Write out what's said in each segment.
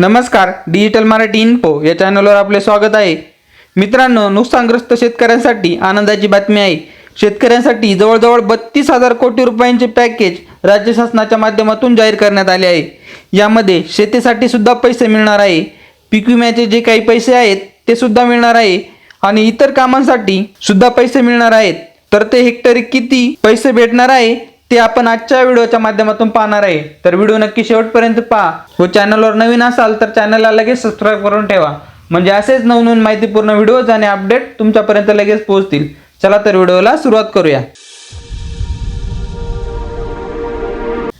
नमस्कार digital Marathi info या चॅनलवर आपले स्वागत आहे. मित्रांनो नुकसानग्रस्त शेतकऱ्यांसाठी आनंदाची बातमी आहे. शेतकऱ्यांसाठी जवळजवळ बत्तीस हजार कोटी रुपयांचे पॅकेज राज्य शासनाच्या माध्यमातून जाहीर करण्यात आले आहे. यामध्ये शेतीसाठी सुद्धा पैसे मिळणार आहे. पीक विम्याचे जे काही पैसे आहेत ते सुद्धा मिळणार आहे. आणि इतर कामांसाठी सुद्धा पैसे मिळणार आहेत. तर ते हेक्टरी किती पैसे भेटणार आहे ते आपण आजच्या व्हिडिओच्या माध्यमातून पाहणार आहे. तर व्हिडिओ नक्की शेवटपर्यंत पहा. व चॅनलवर नवीन असाल तर चॅनलला लगेच सबस्क्राईब करून ठेवा. म्हणजे असेच नवनवीन माहितीपूर्ण व्हिडिओज आणि अपडेट तुमच्यापर्यंत लगेच पोहोचतील. चला तर व्हिडिओला सुरुवात करूया.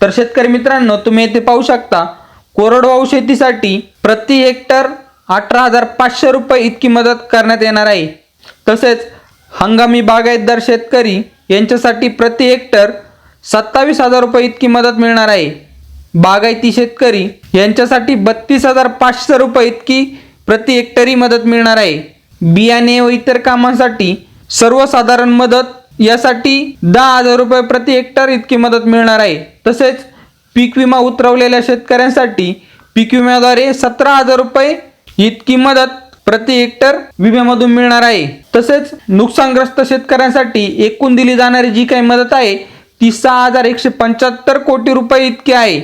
तर शेतकरी मित्रांनो तुम्ही येथे पाहू शकता कोरडवाहू शेतीसाठी प्रति हेक्टर अठरा हजार पाचशे रुपये इतकी मदत करण्यात येणार आहे. तसेच हंगामी बागायतदार शेतकरी यांच्यासाठी प्रति हेक्टर सत्तावीस हजार रुपये इतकी मदत मिळणार आहे. बागायती शेतकरी यांच्यासाठी बत्तीस हजार पाचशे रुपये इतकी प्रति हेक्टरी मदत मिळणार आहे. बियाणे व इतर कामांसाठी सर्वसाधारण मदत यासाठी दहा हजार रुपये प्रति हेक्टर इतकी मदत मिळणार आहे. तसेच पीक विमा उतरवलेल्या शेतकऱ्यांसाठी पीक विम्याद्वारे सतरा हजार रुपये इतकी मदत प्रति हेक्टर विम्यामधून मिळणार आहे. तसेच नुकसानग्रस्त शेतकऱ्यांसाठी एकूण दिली जाणारी जी काही मदत आहे ती सहा हजार एकशे पंच्याहत्तर कोटी रुपये इतकी आहे.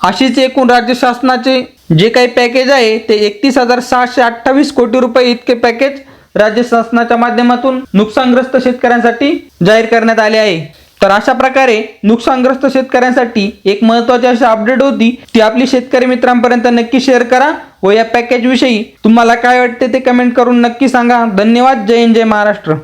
अशीच एकूण राज्य शासनाचे जे काही पॅकेज आहे ते एकतीस हजार सहाशे अठ्ठावीस कोटी रुपये इतके पॅकेज राज्य शासनाच्या माध्यमातून नुकसानग्रस्त शेतकऱ्यांसाठी जाहीर करण्यात आले आहे. तर अशा प्रकारे नुकसानग्रस्त शेतकऱ्यांसाठी एक महत्वाची अशी अपडेट होती. ती आपली शेतकरी मित्रांपर्यंत नक्की शेअर करा व या पॅकेज विषयी तुम्हाला काय वाटते ते कमेंट करून नक्की सांगा. धन्यवाद. जय हिंद जय महाराष्ट्र.